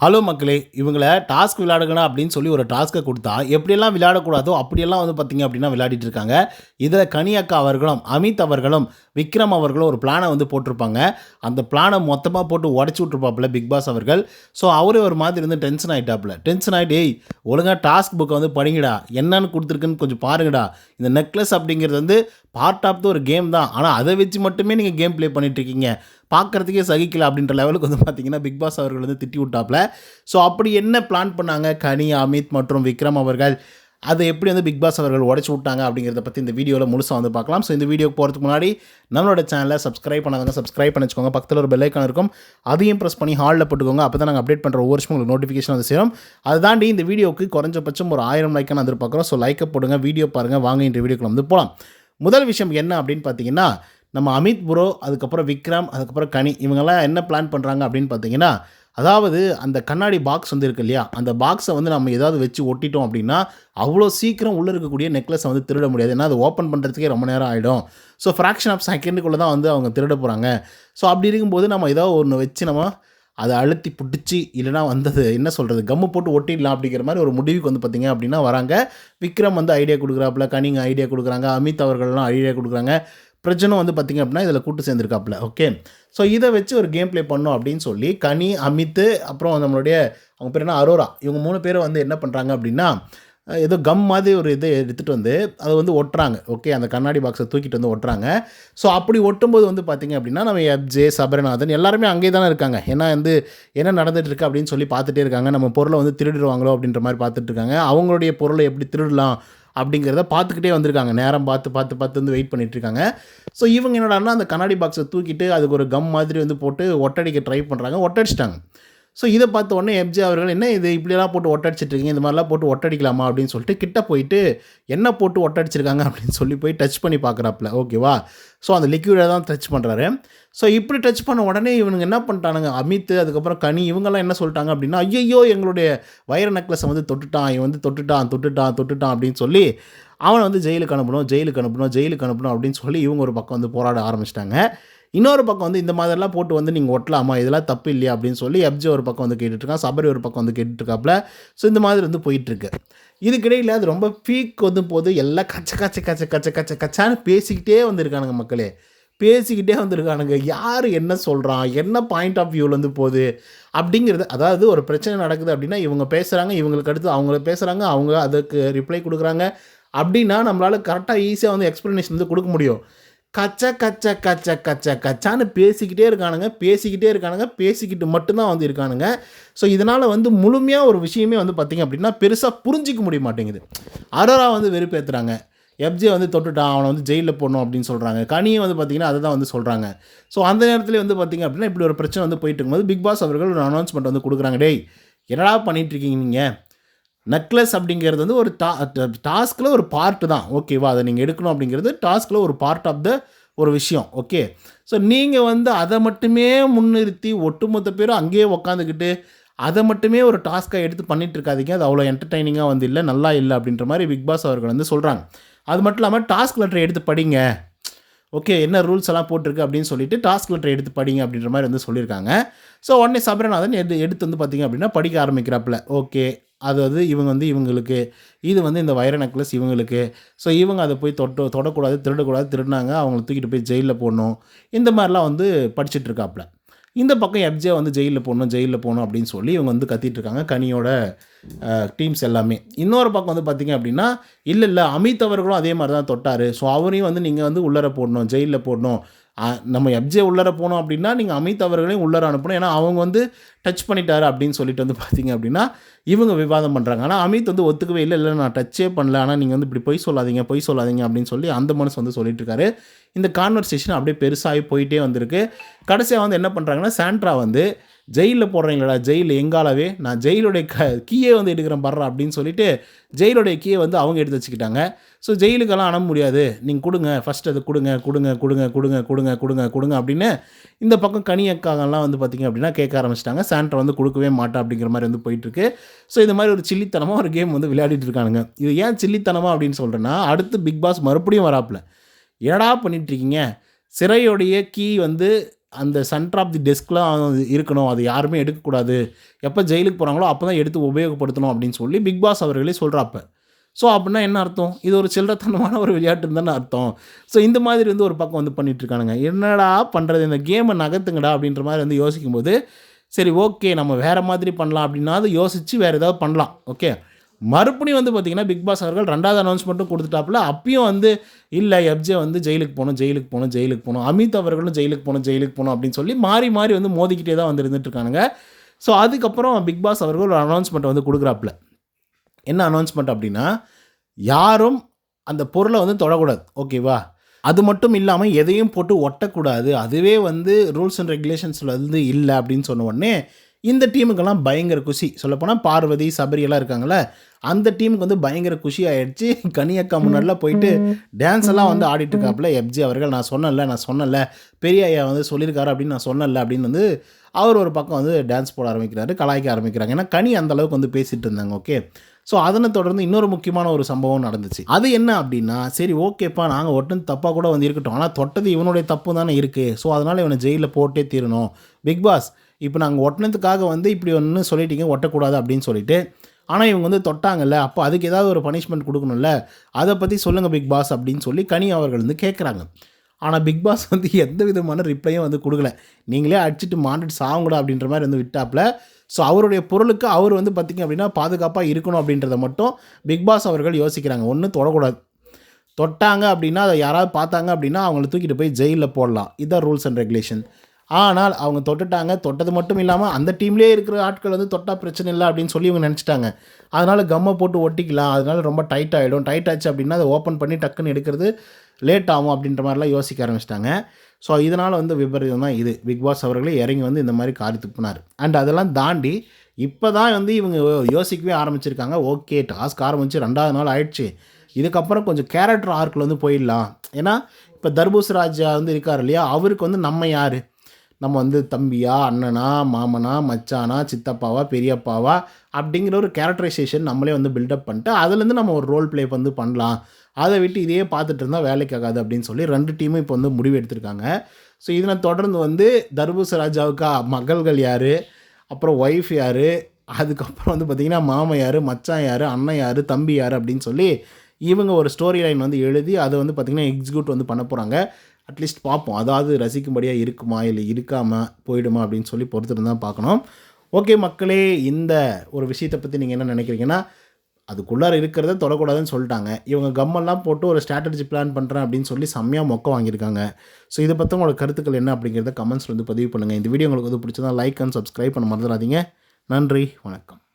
Hello மக்களே இவங்களை task விளையாடுங்கடா அப்படின்னு சொல்லி ஒரு டாஸ்க்கை கொடுத்தா எப்படியெல்லாம் விளையாடக்கூடாதோ அப்படியெல்லாம் வந்து பார்த்தீங்க அப்படின்னா விளையாடிட்டு இருக்காங்க. இதில் கனியக்கா அவர்களும் அமித் அவர்களும் விக்ரம் அவர்களும் ஒரு பிளானை வந்து போட்டிருப்பாங்க. அந்த பிளானை மொத்தமாக போட்டு உடச்சி விட்ருப்பாப்புல பிக் பாஸ் அவர்கள். ஸோ அவரே ஒரு மாதிரி இருந்து டென்ஷன் ஆகிட்டாப்புல டென்ஷன் ஆகிட்டு ஏய் ஒழுங்காக டாஸ்க் புக்கை வந்து படிங்கடா. என்னன்னு கொடுத்துருக்குன்னு கொஞ்சம் பாருங்கடா. இந்த நெக்லஸ் அப்படிங்கிறது வந்து பார்ட் ஆஃப் த ஒரு கேம் தான். ஆனால் அதை வச்சு மட்டுமே நீங்கள் கேம் ப்ளே பண்ணிகிட்ருக்கீங்க பார்க்குறதுக்கே சகிக்கல அப்படின்ற லெவலுக்கு வந்து பார்த்தீங்கன்னா பிக் பாஸ் அவர்கள் வந்து திட்டி விட்டாப்புல. ஸோ அப்படி என்ன பிளான் பண்ணாங்க? கனி அமித் மற்றும் விக்ரம் அவர்கள். அதை எப்படி வந்து பிக் பாஸ் அவர்கள் உடச்சி விட்டாங்க அப்படிங்கிறத பற்றி இந்த வீடியோவில் முழுசாக வந்து பார்க்கலாம். ஸோ இந்த வீடியோக்கு போகிறதுக்கு முன்னாடி நம்மளோட சேனலை சப்ஸ்கிரைப் பண்ணாதவங்க சப்ஸ்கிரைப் பண்ணி வச்சுக்கோங்க பக்கத்தில் ஒரு பெல்லைக்கான இருக்கும். அதையும் ப்ரெஸ் பண்ணி ஹாலில் போட்டுக்கோங்க. அப்போ தான் நாங்கள் அப்டேட் பண்ணுற ஒவ்வொரு வருஷம் உங்களுக்கு நோட்டிஃபிகேஷன் வந்து சேரும். அதை தாண்டி இந்த வீடியோக்கு குறைஞ்சபட்சம் ஒரு ஆயிரம் லைக்கான எதிர்பார்க்குறோம். ஸோ லைக்கை போடுங்க வீடியோ பாருங்கள் வாங்க இந்த வீடியோக்குள்ள வந்து போகலாம் முதல் விஷயம் என்ன அப்படின்னு பார்த்தீங்கன்னா நம்ம அமித் புரோ அதுக்கப்புறம் விக்ரம் அதுக்கப்புறம் கனி இவங்கெல்லாம் என்ன பிளான் பண்ணுறாங்க அப்படின்னு பார்த்தீங்கன்னா அதாவது அந்த கண்ணாடி பாக்ஸ் வந்து இருக்கு இல்லையா? அந்த பாக்ஸை வந்து நம்ம ஏதாவது வச்சு ஒட்டிட்டோம் அப்படின்னா அவ்வளோ சீக்கிரம் உள்ளே இருக்கக்கூடிய நெக்லஸை வந்து திருட முடியாது. ஏன்னா அது ஓப்பன் பண்ணுறதுக்கே ரொம்ப நேரம் ஆகிடும் ஸோ ஃப்ராக்ஷன் ஆஃப் செகண்டுக்குள்ளே தான் வந்து அவங்க திருட போகிறாங்க ஸோ அப்படி இருக்கும்போது நம்ம ஏதாவது ஒன்று வச்சு நம்ம அதை அழுத்தி பிடிச்சி இல்லைனா வந்தது என்ன சொல்கிறது கம்மு போட்டு ஒட்டிடலாம் அப்படிங்கிற மாதிரி ஒரு முடிவுக்கு வந்து பார்த்திங்க அப்படின்னா வராங்க. விக்ரம் வந்து ஐடியா கொடுக்குறாப்புல கனிங்க ஐடியா கொடுக்குறாங்க அமித் அவர்கள்லாம் ஐடியா கொடுக்குறாங்க. பிரச்சனை வந்து பார்த்திங்க அப்படின்னா இதில் கூட்டு சேர்ந்துருக்காப்புல. ஓகே ஸோ இதை வச்சு ஒரு கேம் ப்ளே பண்ணோம் அப்படின்னு சொல்லி கனி அமித்து அப்புறம் நம்மளுடைய அவங்க பேர் என்ன? அரோரா. இவங்க மூணு பேரும் வந்து என்ன பண்ணுறாங்க அப்படின்னா ஏதோ கம் மாதிரி ஒரு இதை எடுத்துகிட்டு வந்து அதை வந்து ஒட்டுறாங்க. ஓகே அந்த கண்ணாடி பாக்ஸை தூக்கிட்டு வந்து ஒட்டுறாங்க. ஸோ அப்படி ஒட்டும்போது வந்து பார்த்திங்க அப்படின்னா நம்ம எப்ஜே சபரநாதன் எல்லாருமே அங்கே தானே இருக்காங்க. ஏன்னா வந்து என்ன நடந்துகிட்டு இருக்கு அப்படின்னு சொல்லி பார்த்துட்டே இருக்காங்க. நம்ம பொருளை வந்து திருடிடுவாங்களோ அப்படின்ற மாதிரி பார்த்துட்டு இருக்காங்க. அவங்களுடைய பொருளை எப்படி திருடலாம்? அப்படிங்கிறத பார்த்துக்கிட்டே வந்திருக்காங்க. நேரம் பார்த்து பார்த்து பார்த்து வந்து வெயிட் பண்ணிகிட்ருக்காங்க இருக்காங்க. ஸோ இவங்க என்னடான்னா அந்த கண்ணாடி பாக்ஸை தூக்கிட்டு அதுக்கு ஒரு கம் மாதிரி வந்து போட்டு ஒட்டடிக்க ட்ரை பண்ணுறாங்க ஒட்டடிச்சிட்டாங்க. ஸோ இதை பார்த்த உடனே எம்ஜி அவர்கள் என்ன இது? இப்படியெல்லாம் போட்டு ஒட்டடிச்சிட்டு இருக்கீங்க இந்த மாதிரிலாம் போட்டு ஒட்டடிக்கலாமா? அப்படின்னு சொல்லிட்டு கிட்ட போயிட்டு என்ன போட்டு ஒட்டடிச்சிருக்காங்க? அப்படின்னு சொல்லி போய் டச் பண்ணி பார்க்குறாப்புல. ஓகேவா ஸோ அந்த லிக்யூடை தான் டச் பண்ணுறாரு ஸோ இப்படி டச் பண்ண உடனே இவனுங்க என்ன பண்ணிட்டானுங்க? அமித் அதுக்கப்புறம் கனி இவங்கெல்லாம் என்ன சொல்லிட்டாங்க அப்படின்னா ஐயோ எங்களுடைய வைர நெக்லஸை வந்து தொட்டுட்டான். இவன் வந்து தொட்டுட்டான் தொட்டுட்டான் தொட்டுட்டான் அப்படின்னு சொல்லி அவனை வந்து ஜெயிலுக்கு அனுப்பணும் ஜெயிலுக்கு அனுப்பணும் ஜெயிலுக்கு அனுப்பணும் அப்படின்னு சொல்லி இவங்க ஒரு பக்கம் வந்து போராட ஆரம்பிச்சிட்டாங்க. இன்னொரு பக்கம் வந்து இந்த மாதிரிலாம் போட்டு வந்து நீங்கள் ஒட்டலாமா? இதெல்லாம் தப்பு இல்லையா? அப்படின்னு சொல்லி எப்ஜி ஒரு பக்கம் வந்து கேட்டுட்ருக்கான். சபரி ஒரு பக்கம் வந்து கேட்டுட்ருக்காப்புல ஸோ இந்த மாதிரி வந்து போயிட்டுருக்கு இதுக்கிடையில் அது ரொம்ப பீக் வந்து போது எல்லாம் கச்ச கச்ச கச்ச கச்ச கச்ச கச்சான்னு பேசிக்கிட்டே வந்திருக்கானுங்க மக்களே. பேசிக்கிட்டே வந்திருக்கானுங்க. யார் என்ன சொல்கிறான் என்ன பாயிண்ட் ஆஃப் வியூலேருந்து போகுது? அப்படிங்கிறது அதாவது ஒரு பிரச்சனை நடக்குது அப்படின்னா இவங்க பேசுகிறாங்க இவங்களுக்கு அடுத்து அவங்கள பேசுகிறாங்க அவங்க அதுக்கு ரிப்ளை கொடுக்குறாங்க. அப்படின்னா நம்மளால் கரெக்டாக ஈஸியாக வந்து எக்ஸ்ப்ளனேஷன் வந்து கொடுக்க முடியும். கச்ச கச்ச கச்ச கச்ச கச்சான்னு பேசிக்கிட்டே இருக்கானுங்க. பேசிக்கிட்டே இருக்கானுங்க. பேசிக்கிட்டு மட்டும்தான் வந்து இருக்கானுங்க. ஸோ இதனால் வந்து முழுமையாக ஒரு விஷயமே வந்து பார்த்திங்க அப்படின்னா பெருசாக புரிஞ்சிக்க முடிய மாட்டேங்குது. அரோரா வந்து வெறுப்பேற்றுறாங்க எப்ஜே வந்து தொட்டுட்டான் அவனை வந்து ஜெயிலில் போடணும் அப்படின்னு சொல்கிறாங்க கனியும் வந்து பார்த்திங்கன்னா அதை தான் வந்து சொல்கிறாங்க ஸோ அந்த நேரத்தில் வந்து பார்த்திங்க அப்படின்னா இப்படி ஒரு பிரச்சனை வந்து போயிட்டு இருக்கும்போது பிக் பாஸ் அவர்கள் ஒரு அனௌன்ஸ்மெண்ட் வந்து கொடுக்குறாங்க. டேய் என்னடா பண்ணிகிட்ருக்கீங்க இருக்கீங்க நீங்கள் நெக்லஸ் அப்படிங்கிறது வந்து ஒரு டா டாஸ்கில் ஒரு பார்ட்டு தான். ஓகேவா அதை நீங்கள் எடுக்கணும் அப்படிங்கிறது டாஸ்கில் ஒரு பார்ட் ஆஃப் த ஒரு விஷயம். ஓகே ஸோ நீங்கள் வந்து அதை மட்டுமே முன்னிறுத்தி ஒட்டுமொத்த பேரும் அங்கேயே உக்காந்துக்கிட்டு அதை மட்டுமே ஒரு டாஸ்க்காக எடுத்து பண்ணிட்டு இருக்காதீங்க. அது அவ்வளோ என்டர்டைனிங்காக வந்து இல்லை நல்லா இல்லை அப்படின்ற மாதிரி பிக் பாஸ் அவர்கள் வந்து சொல்கிறாங்க அது மட்டும் இல்லாமல் டாஸ்க் லெட்டர் எடுத்து படிங்க. ஓகே என்ன ரூல்ஸ் எல்லாம் போட்டிருக்கு அப்படின்னு சொல்லிட்டு டாஸ்க் லெட்டர் எடுத்து படிங்க அப்படின்ற மாதிரி வந்து சொல்லியிருக்காங்க. ஸோ உடனே சபரநாதன் எடு எடுத்து வந்து பார்த்திங்க அப்படின்னா படிக்க ஆரம்பிக்கிறாப்புல. ஓகே அது அது இவங்க வந்து இவங்களுக்கு இது வந்து இந்த வைர நெக்லஸ் இவங்களுக்கு. ஸோ இவங்க அதை போய் தொட்டு தொடக்கூடாது திருடக்கூடாது திருடினாங்க அவங்கள தூக்கிட்டு போய் ஜெயிலில் போடணும். இந்த மாதிரிலாம் வந்து படிச்சுட்டு இருக்காப்புல. இந்த பக்கம் எப்ஜே வந்து ஜெயிலில் போகணும் ஜெயிலில் போகணும் அப்படின்னு சொல்லி இவங்க வந்து கத்திட்டு இருக்காங்க கனியோட டீம்ஸ் எல்லாமே. இன்னொரு பக்கம் வந்து பார்த்தீங்க அப்படின்னா இல்லை இல்லை அமித் அவர்களும் அதே மாதிரி தான் தொட்டார். ஸோ அவரையும் வந்து நீங்கள் வந்து உள்ளர போடணும் ஜெயிலில் போடணும். நம்ம எப்ஜே உள்ளர போனோம் அப்படின்னா நீங்கள் அமித் அவர்களையும் உள்ளர அனுப்பணும். ஏன்னா அவங்க வந்து டச் பண்ணிட்டாரு அப்படின்னு சொல்லிட்டு வந்து பார்த்தீங்க அப்படின்னா இவங்க விவாதம் பண்ணுறாங்க ஆனால் அமித் வந்து ஒத்துக்கவே இல்லை. இல்லை நான் டச்சே பண்ணல. ஆனால் நீங்கள் வந்து இப்படி பொய் சொல்லாதீங்க பொய் சொல்லாதீங்க அப்படின்னு சொல்லி அந்த மனசு வந்து சொல்லிட்டு இருக்காரு. இந்த கான்வர்சேஷன் அப்படியே பெருசாகி போயிட்டே வந்திருக்கு. கடைசியாக வந்து என்ன பண்ணுறாங்கன்னா சாண்ட்ரா வந்து ஜெயிலில் போடுறீங்களா ஜெயில் எங்காலவே? நான் ஜெயிலுடைய க கீயே வந்து எடுக்கிறேன் பர்றா அப்படின்னு சொல்லிட்டு ஜெயிலுடைய கீயை வந்து அவங்க எடுத்து வச்சுக்கிட்டாங்க. ஸோ ஜெயிலுக்கெல்லாம் அனுப்ப முடியாது. நீங்கள் கொடுங்க ஃபஸ்ட் அது கொடுங்க கொடுங்க கொடுங்க கொடுங்க கொடுங்க கொடுங்க கொடுங்க அப்படின்னு இந்த பக்கம் கனியக்காகலாம் வந்து பார்த்திங்க அப்படின்னா கேட்க ஆரம்பிச்சிட்டாங்க. சாண்ட்ரா வந்து கொடுக்கவே மாட்டா அப்படிங்கிற மாதிரி வந்து போயிட்டுருக்கு. ஸோ இந்த மாதிரி ஒரு சில்லித்தனமாக ஒரு கேம் வந்து விளையாடிட்டு இருக்கானுங்க. இது ஏன் சில்லித்தனமாக அப்படின்னு சொல்கிறேன்னா அடுத்து பிக் பாஸ் மறுபடியும் வராப்பில். என்னடா பண்ணிகிட்ருக்கீங்க சிறையுடைய கீ வந்து அந்த சென்டர் ஆஃப் தி டெஸ்க்லாம் இருக்கணும். அது யாருமே எடுக்கக்கூடாது. எப்போ ஜெயிலுக்கு போகிறாங்களோ அப்போ தான் எடுத்து உபயோகப்படுத்தணும் அப்படின்னு சொல்லி பிக் பாஸ் அவர்களே சொல்கிறாப்ப ஸோ அப்படின்னா என்ன அர்த்தம்? இது ஒரு சில்லறத்தனமான ஒரு விளையாட்டுன்னு தானே அர்த்தம். ஸோ இந்த மாதிரி வந்து ஒரு பக்கம் வந்து பண்ணிகிட்ருக்கானுங்க என்னடா பண்ணுறது இந்த கேமை நகர்த்துங்கடா அப்படின்ற மாதிரி வந்து யோசிக்கும்போது சரி ஓகே நம்ம வேறு மாதிரி பண்ணலாம் அப்படின்னா அது யோசித்து வேறு ஏதாவது பண்ணலாம். ஓகே மறுபடியும் வந்து பார்த்திங்கன்னா பிக் பாஸ் அவர்கள் ரெண்டாவது அனௌன்ஸ்மெண்ட்டும் கொடுத்துட்டாப்புல அப்பயும் வந்து இல்லை எப்ஜே வந்து ஜெயிலுக்கு போகணும் ஜெயிலுக்கு போகணும் ஜெயிலுக்கு போகணும் அமித் அவர்களும் ஜெயிலுக்கு போகணும் ஜெயிலுக்கு போகணும் அப்படின்னு சொல்லி மாறி மாறி வந்து மோதிக்கிட்டே தான் வந்து இருந்துட்டு ஸோ அதுக்கப்புறம் பிக் பாஸ் அவர்கள் ஒரு அனௌன்ஸ்மெண்ட் வந்து கொடுக்குறாப்புல. என்ன அனௌன்ஸ்மெண்ட் அப்படின்னா யாரும் அந்த பொருளை வந்து தொடக்கூடாது. ஓகேவா அது மட்டும் இல்லாமல் எதையும் போட்டு ஒட்டக்கூடாது. அதுவே வந்து ரூல்ஸ் அண்ட் ரெகுலேஷன்ஸில் வந்து இல்லை அப்படின்னு சொன்ன உடனே இந்த டீமுக்கெல்லாம் பயங்கர குஷி. சொல்லப்போனால் பார்வதி சபரி எல்லாம் இருக்காங்கல்ல அந்த டீமுக்கு வந்து பயங்கர குஷி ஆயிடுச்சு. கனியக்கா முன்னாடிலாம் போயிட்டு டான்ஸ் எல்லாம் வந்து ஆடிட்டு இருக்காப்புல. எப்ஜி அவர்கள் நான் சொன்னல நான் சொன்னல பெரிய ஐயா வந்து சொல்லியிருக்காரு அப்படின்னு நான் சொன்னல அப்படின்னு வந்து அவர் ஒரு பக்கம் வந்து டான்ஸ் போட ஆரம்பிக்கிறாரு கலாய்க்க ஆரம்பிக்கிறாங்க. ஏன்னா கனி அந்த அளவுக்கு வந்து பேசிட்டு இருந்தாங்க ஓகே ஸோ அதனை தொடர்ந்து இன்னொரு முக்கியமான ஒரு சம்பவம் நடந்துச்சு. அது என்ன அப்படின்னா சரி ஓகேப்பா நாங்கள் ஒட்டுன்னு தப்பாக கூட வந்து இருக்கட்டும். ஆனால் தொட்டது இவனுடைய தப்பு தானே இருக்குது ஸோ அதனால் இவனை ஜெயிலில் போட்டே தீரணும். பிக் பாஸ் இப்போ நாங்கள் ஒட்டினதுக்காக வந்து இப்படி ஒன்று சொல்லிட்டீங்க ஒட்டக்கூடாது அப்படின்னு சொல்லிட்டு. ஆனால் இவங்க வந்து தொட்டாங்கல்ல அப்போ அதுக்கு ஏதாவது ஒரு பனிஷ்மெண்ட் கொடுக்கணும்ல அதை பற்றி சொல்லுங்கள் பிக் பாஸ் அப்படின்னு சொல்லி கனி அவர்கள் வந்து கேட்குறாங்க ஆனால் பிக் பாஸ் வந்து எந்த விதமான ரிப்ளையும் வந்து கொடுக்கல. நீங்களே அடிச்சுட்டு மாண்டுட்டு சாவுங்கடா அப்படின்ற மாதிரி வந்து விட்டாப்புல. ஸோ அவருடைய பொருளுக்கு அவர் வந்து பார்த்திங்க அப்படின்னா பாதுகாப்பாக இருக்கணும் அப்படின்றத மட்டும் பிக் பாஸ் அவர்கள் யோசிக்கிறாங்க. ஒன்றும் தொடக்கூடாது. தொட்டாங்க அப்படின்னா அதை யாராவது பார்த்தாங்க அப்படின்னா அவங்கள தூக்கிட்டு போய் ஜெயிலில் போடலாம். இதுதான் ரூல்ஸ் அண்ட் ரெகுலேஷன் ஆனால் அவங்க தொட்டுட்டாங்க. தொட்டது மட்டும் இல்லாமல் அந்த டீம்லேயே இருக்கிற ஆட்கள் வந்து தொட்டால் பிரச்சனை இல்லை அப்படின்னு சொல்லி இவங்க நினச்சிட்டாங்க. அதனால் கம்மை போட்டு ஒட்டிக்கலாம். அதனால ரொம்ப டைட் ஆகிடும் டைட் ஆச்சு அப்படின்னா அதை ஓப்பன் பண்ணி டக்குன்னு எடுக்கிறது லேட் ஆகும் அப்படின்ற மாதிரிலாம் யோசிக்க ஆரம்பிச்சிட்டாங்க. ஸோ இதனால் வந்து விபரீதம் தான் இது. பிக் பாஸ் அவர்களே இறங்கி வந்து இந்த மாதிரி காரி துப்புனார். அண்ட் அதெல்லாம் தாண்டி இப்போ தான் வந்து இவங்க யோசிக்கவே ஆரம்பிச்சிருக்காங்க. ஓகே டாஸ்க் ஆரம்பிச்சு ரெண்டாவது நாள் ஆயிடுச்சு. இதுக்கப்புறம் கொஞ்சம் கேரக்டர் ஆர்க்கில் வந்து போயிடலாம். ஏன்னா இப்போ தர்பூஸ் ராஜா வந்து இருக்கார் இல்லையா? அவருக்கு வந்து நம்ம யார்? நம்ம வந்து தம்பியா அண்ணனா மாமனா மச்சானா சித்தப்பாவா பெரியப்பாவா அப்படிங்கிற ஒரு கேரக்டரைசேஷன் நம்மளே வந்து பில்டப் பண்ணிட்டு அதுலேருந்து நம்ம ஒரு ரோல் ப்ளே வந்து பண்ணலாம். அதை விட்டு இதையே பார்த்துட்டு இருந்தால் வேலைக்கு ஆகாது அப்படின்னு சொல்லி ரெண்டு டீமும் இப்போ வந்து முடிவு எடுத்திருக்காங்க. ஸோ இதனை தொடர்ந்து வந்து தர்பூஸ் ராஜாவுக்கா மகள்கள் யார்? அப்புறம் ஒய்ஃப் யார்? அதுக்கப்புறம் வந்து பார்த்திங்கன்னா மாமன் யார்? மச்சான் யார்? அண்ணன் யார்? தம்பி யார்? அப்படின்னு சொல்லி இவங்க ஒரு ஸ்டோரி லைன் வந்து எழுதி அதை வந்து பார்த்திங்கன்னா எக்ஸிக்யூட் வந்து பண்ண போகிறாங்க அட்லீஸ்ட் பார்ப்போம். அதாவது ரசிக்கும்படியாக இருக்குமா இல்லை இருக்காமல் போயிடுமா அப்படின்னு சொல்லி பொறுத்துட்டு தான் பார்க்கணும். ஓகே மக்களே இந்த ஒரு விஷயத்தை பற்றி நீங்கள் என்ன நினைக்கிறீங்கன்னா அதுக்குள்ளார இருக்கிறத தொடக்கூடாதுன்னு சொல்லிட்டாங்க. இவங்க கம்மெல்லாம் போட்டு ஒரு ஸ்ட்ராட்டஜி பிளான் பண்ணுறேன் அப்படின்னு சொல்லி செம்மையாக மொக்க வாங்கியிருக்காங்க. ஸோ இதை பற்றி உங்களோட கருத்துக்கள் என்ன அப்படிங்கிறத கமெண்ட்ஸில் வந்து பதிவு பண்ணுங்கள் இந்த வீடியோ உங்களுக்கு வந்து பிடிச்சதா லைக் அண்ட் சப்ஸ்கிரைப் பண்ண மறந்துடாதீங்க. நன்றி வணக்கம்.